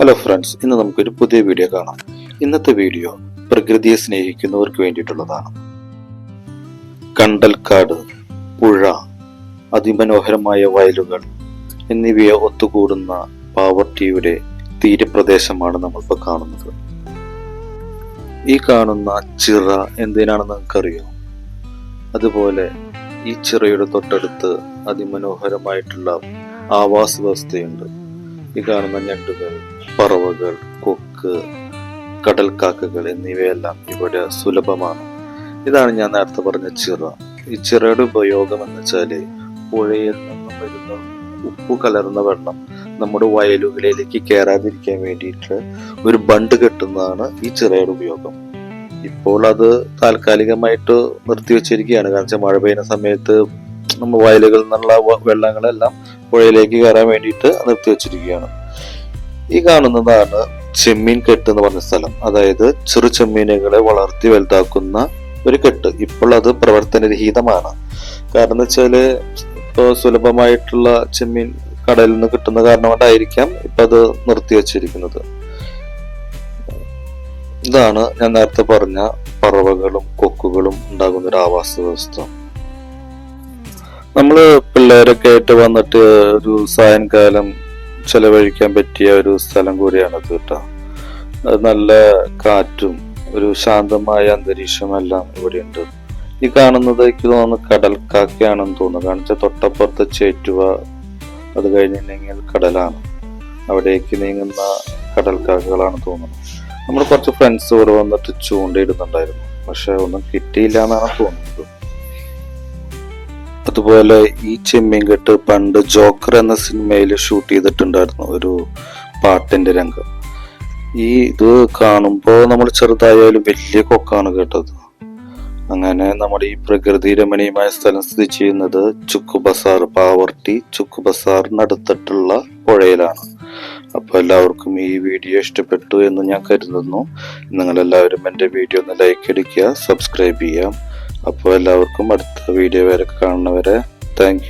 Hello friends ഇന്ന് നമുക്കൊരു പുതിയ വീഡിയോ കാണാം. ഇന്നത്തെ വീഡിയോ പ്രകൃതിയെ സ്നേഹിക്കുന്നവർക്ക് വേണ്ടിയിട്ടുള്ളതാണ്. കണ്ടൽക്കാട് പുഴ അതിമനോഹരമായ വയലുകൾ എന്നിവയെ ഒത്തുകൂടുന്ന പാവർട്ടിയുടെ തീരപ്രദേശമാണ് നമ്മളിപ്പോൾ കാണുന്നത്. ഈ കാണുന്ന ചിറ എന്തിനാണെന്ന് നിങ്ങൾക്കറിയോ? അതുപോലെ ഈ ചിറയുടെ തൊട്ടടുത്ത് അതിമനോഹരമായിട്ടുള്ള ആവാസ വ്യവസ്ഥയുണ്ട് ഈ കാണുന്ന ഞണ്ടുകൾ പറവകൾ കൊക്ക് കടൽക്കാക്കകൾ എന്നിവയെല്ലാം ഇവിടെ സുലഭമാണ്. ഇതാണ് ഞാൻ നേരത്തെ പറഞ്ഞ ചിറ. ഈ ചിറയുടെ ഉപയോഗം എന്ന് വെച്ചാൽ പുഴയിൽ നിന്നും വരുന്ന ഉപ്പ് കലർന്ന വെള്ളം നമ്മുടെ വയലുകളിലേക്ക് കയറാതിരിക്കാൻ വേണ്ടിയിട്ട് ഒരു ബണ്ട് കെട്ടുന്നതാണ് ഈ ചിറയുടെ ഉപയോഗം. ഇപ്പോൾ അത് താൽക്കാലികമായിട്ട് നിർത്തിവെച്ചിരിക്കുകയാണ്. കാരണം വെച്ചാൽ മഴ പെയ്യുന്ന സമയത്ത് നമ്മൾ വയലുകളിൽ നിന്നുള്ള വെള്ളങ്ങളെല്ലാം പുഴയിലേക്ക് കയറാൻ വേണ്ടിയിട്ട് നിർത്തിവെച്ചിരിക്കുകയാണ് ഈ കാണുന്നതാണ് ചെമ്മീൻ കെട്ട് എന്ന് പറഞ്ഞ സ്ഥലം. അതായത് ചെറു ചെമ്മീനുകളെ വളർത്തി വലുതാക്കുന്ന ഒരു കെട്ട്. ഇപ്പോൾ അത് പ്രവർത്തനരഹിതമാണ്. കാരണം എന്ന് വെച്ചാൽ ഇപ്പോൾ സുലഭമായിട്ടുള്ള ചെമ്മീൻ കടലിൽ നിന്ന് കിട്ടുന്ന കാരണം കൊണ്ടായിരിക്കാം ഇപ്പൊ അത് നിർത്തിവെച്ചിരിക്കുന്നത് ഇതാണ് ഞാൻ നേരത്തെ പറഞ്ഞ പറവകളും കൊക്കുകളും ഉണ്ടാകുന്ന ഒരു ആവാസ വ്യവസ്ഥ. നമ്മൾ പിള്ളേരൊക്കെ ആയിട്ട് വന്നിട്ട് ഒരു സായങ്കാലം ചെലവഴിക്കാൻ പറ്റിയ ഒരു സ്ഥലം കൂടിയാണത് കേട്ടോ നല്ല കാറ്റും ഒരു ശാന്തമായ അന്തരീക്ഷം അന്തരീക്ഷമെല്ലാം ഇവിടെയുണ്ട്. ഈ കാണുന്നത് എനിക്ക് തോന്നുന്നു കടൽക്കാക്കയാണെന്ന് തോന്നുന്നു. കാരണം വെച്ചാൽ തൊട്ടപ്പുറത്ത് ചേറ്റുവ അത് കഴിഞ്ഞിട്ടുണ്ടെങ്കിൽ കടലാണ്. അവിടേക്ക് നീങ്ങുന്ന കടൽക്കാക്കകളാണ് തോന്നുന്നത് നമ്മൾ കുറച്ച് ഫ്രണ്ട്സ് ഇവിടെ വന്നിട്ട് ചൂണ്ടയിടുന്നുണ്ടായിരുന്നു. പക്ഷെ ഒന്നും കിട്ടിയില്ല എന്നാണ് തോന്നുന്നത്. അതുപോലെ ഈ ചെമ്മീൻ കെട്ട് പണ്ട് ജോക്കർ എന്ന സിനിമയിൽ ഷൂട്ട് ചെയ്തിട്ടുണ്ടായിരുന്നു ഒരു പാട്ടിന്റെ രംഗം. ഈ ഇത് കാണുമ്പോൾ നമ്മൾ ചെറുതായാലും വലിയ കൊക്കാണ് കേട്ടത്. അങ്ങനെ നമ്മുടെ ഈ പ്രകൃതി രമണീയമായ സ്ഥലം സ്ഥിതി ചെയ്യുന്നത് ചുക്ക് ബസാർ പാവർട്ടി ചുക്ക് ബസാറിനടുത്തിട്ടുള്ള പുഴയിലാണ്. അപ്പോൾ എല്ലാവർക്കും ഈ വീഡിയോ ഇഷ്ടപ്പെട്ടു എന്ന് ഞാൻ കരുതുന്നു. നിങ്ങൾ എല്ലാവരും എന്റെ വീഡിയോ ഒന്ന് ലൈക്ക് അടിക്കുക സബ്സ്ക്രൈബ് ചെയ്യാം. അപ്പോൾ എല്ലാവർക്കും അടുത്ത വീഡിയോ വരെ കാണുന്നവരെ താങ്ക്